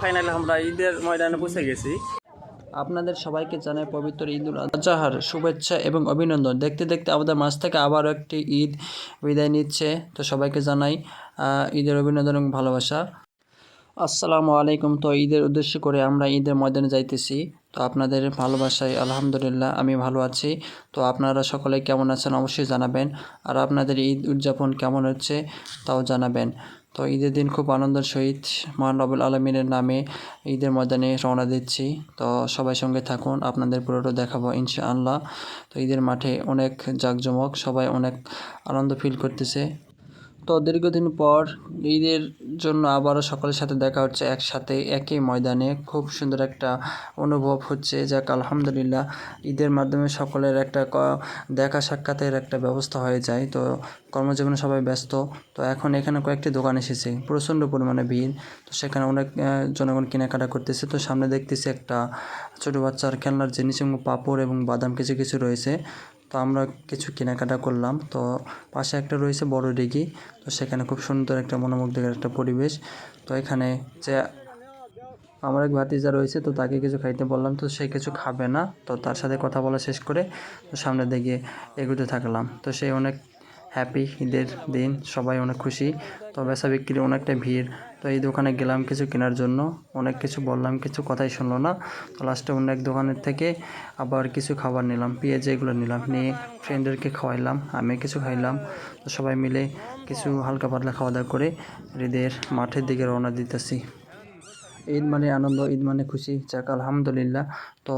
Finally আমরা ঈদের ময়দানে পৌঁছে গেছি। আপনাদের সবাইকে জানাই পবিত্র ঈদ উল আজহার শুভেচ্ছা এবং অভিনন্দন। দেখতে দেখতে আমাদের মাঝ থেকে আবারও একটি ঈদ বিদায় নিচ্ছে, তো সবাইকে জানাই ঈদের অভিনন্দন এবং ভালোবাসা। আসসালামু আলাইকুম। তো ঈদের উদ্দেশ্য করে আমরা ঈদের ময়দানে যাইতেছি। তো আপনাদের ভালোবাসায় আলহামদুলিল্লাহ আমি ভালো আছি। তো আপনারা সকলে কেমন আছেন অবশ্যই জানাবেন। আর আপনাদের ঈদ উদযাপন কেমন হচ্ছে তাও জানাবেন। তো ঈদের দিন খুব আনন্দের সহিত মহান রবুল আলমিনের নামে ঈদের ময়দানে রওনা দিচ্ছি। তো সবাই সঙ্গে থাকুন, আপনাদের পুরোটা দেখাবো ইনশাআল্লাহ। তো ঈদের মাঠে অনেক জাঁকজমক, সবাই অনেক আনন্দ ফিল করতেছে। তো দীর্ঘদিন পর ঈদের জন্য আবারও সকলের সাথে দেখা হচ্ছে একসাথে, একই ময়দানে। খুব সুন্দর একটা অনুভব হচ্ছে। যাক, আলহামদুলিল্লাহ, ঈদের মাধ্যমে সকলের একটা দেখা সাক্ষাতের একটা ব্যবস্থা হয়ে যায়। তো কর্মজীবনে সবাই ব্যস্ত। তো এখন এখানে কয়েকটি দোকান এসেছে। প্রচণ্ড পরিমাণে ভিড়। তো সেখানে অনেক জনগণ কেনাকাটা করতেছে। তো সামনে দেখতেছি একটা ছোটো বাচ্চার খেলনার জিনিস এবং পাপড় এবং বাদাম কিছু কিছু রয়েছে। তো আমরা কিছু কেনাকাটা করলাম। তো পাশে একটা রয়েছে বড় ডিগি। তো সেখানে খুব সুন্দর একটা মনোমুগ্ধকর একটা পরিবেশ। তো এখানে যে আমার এক ভাতিজা রয়েছে, তো তাকে কিছু খাইতে বললাম, তো সে কিছু খাবে না। তো তার সাথে কথা বলা শেষ করে, তো সামনের দিকে এগুতে থাকলাম। তো সে অনেক হ্যাপি ঈদের দিন, সবাই অনেক খুশি। তো বেচা বিক্রি অনেকটা ভিড়। তো এই দোকানে গেলাম কিছু কেনার জন্য। অনেক কিছু বললাম, কিছু কথাই শুনলো না। তো লাস্টে অন্য এক দোকানের থেকে আবার কিছু খাবার নিলাম, পেঁয়াজ এগুলো নিলাম। নিয়ে ফ্রেন্ডদেরকে খাওয়াইলাম, আমি কিছু খাইলাম। তো সবাই মিলে কিছু হালকা পাতলা খাওয়া দাওয়া করে ঈদের মাঠের দিকে রওনা দিতেছি। ঈদ মানে আনন্দ, ঈদ মানে খুশি, যাক, আলহামদুলিল্লাহ। তো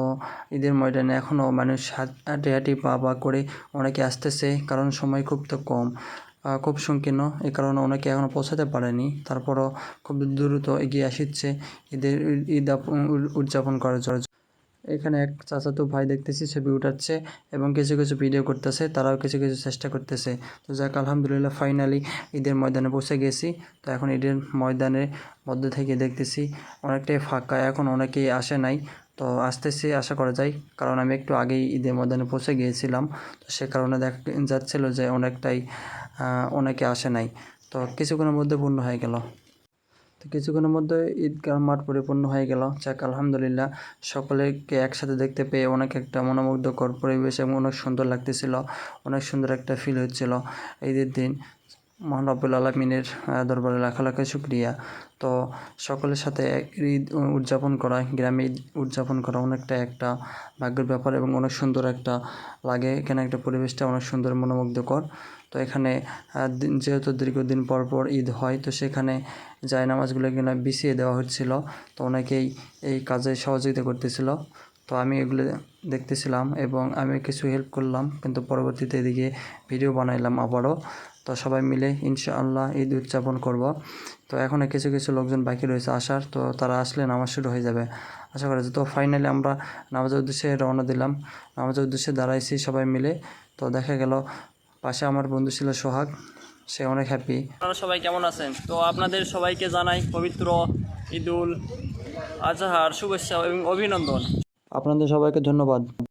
ঈদের ময়দানে এখনও মানুষ হাঁটি হাঁটি পা পা করে অনেকে আসতেছে, কারণ সময় খুব তো কম। খুব সংকীর্ণ, এ কারণে অনেকে এখনও পৌঁছাতে পারেনি। তারপরও খুব দ্রুত এগিয়ে আসছে ঈদের ঈদ উদযাপন করার জন্য। এখানে এক চাচাতো ভাই দেখতেছি ছবি উঠাচ্ছে এবং কিছু কিছু ভিডিও করতেছে, তারাও কিছু কিছু চেষ্টা করতেছে। তো যাক, আলহামদুলিল্লাহ ফাইনালি ঈদের ময়দানে বসে গেছি। তো এখন ঈদের ময়দানের মধ্যে থেকে দেখতেছি অনেকটাই ফাঁকা, এখন অনেকেই আসে নাই। তো আসতেছি, আশা করা যায়, কারণ আমি একটু আগেই ঈদের ময়দানে পৌঁছে গিয়েছিলাম। তো সে কারণে দেখা যাচ্ছিল যে অনেকটাই অনেকে আসে নাই। তো কিছুক্ষণের মধ্যে পূর্ণ হয়ে গেল। তো কিছুক্ষণের মধ্যে ঈদগাহ মাঠ পরিপূর্ণ হয়ে গেল। যাক, আলহামদুলিল্লাহ। সকলেকে একসাথে দেখতে পেয়ে অনেক একটা মনোমুগ্ধকর পরিবেশ এবং অনেক সুন্দর লাগতেছিল, অনেক সুন্দর একটা ফিল হচ্ছিল ঈদের দিন। মহান রব্বুল আলমিনের দরবারে লাখ লাখ শুক্রিয়া। তো সকলের সাথে ঈদ উদযাপন করা, গ্রামে ঈদ উদযাপন করা অনেকটা একটা ভাগ্যের ব্যাপার এবং অনেক সুন্দর একটা লাগে। এখানে একটা পরিবেশটা অনেক সুন্দর, মনোমুগ্ধকর। তো এখানে যেহেতু দীর্ঘদিন পর পর ঈদ হয়, তো সেখানে যায় নামাজগুলো কিনা বিছিয়ে দেওয়া হচ্ছিল। তো অনেকেই এই কাজে সহযোগিতা করতেছিল। তো আমি এগুলো দেখতেছিলাম এবং আমি কিছু হেল্প করলাম, কিন্তু পরবর্তীতে এদিকে ভিডিও বানাইলাম আবারও। তো সবাই মিলে ইনশাআল্লাহ ঈদ উদযাপন করব। তো এখনও কিছু কিছু লোকজন বাকি রয়েছে আসার, তো তারা আসলে নামাজ শুরু হয়ে যাবে। আশা করা তো ফাইনালি আমরা নামাজের উদ্দেশ্যে রওনা দিলাম। নামাজের উদ্দেশ্যে দাঁড়াইছি সবাই মিলে। তো দেখা গেল, পাশে আমার বন্ধু ছিল সোহাগ। সে অনেক হ্যাপি আপনারা সবাই কেমন আছেন? তো আপনাদের সবাইকে জানাই পবিত্র ঈদুল আজহার শুভেচ্ছা এবং অভিনন্দন। আপনাদের সবাইকে ধন্যবাদ।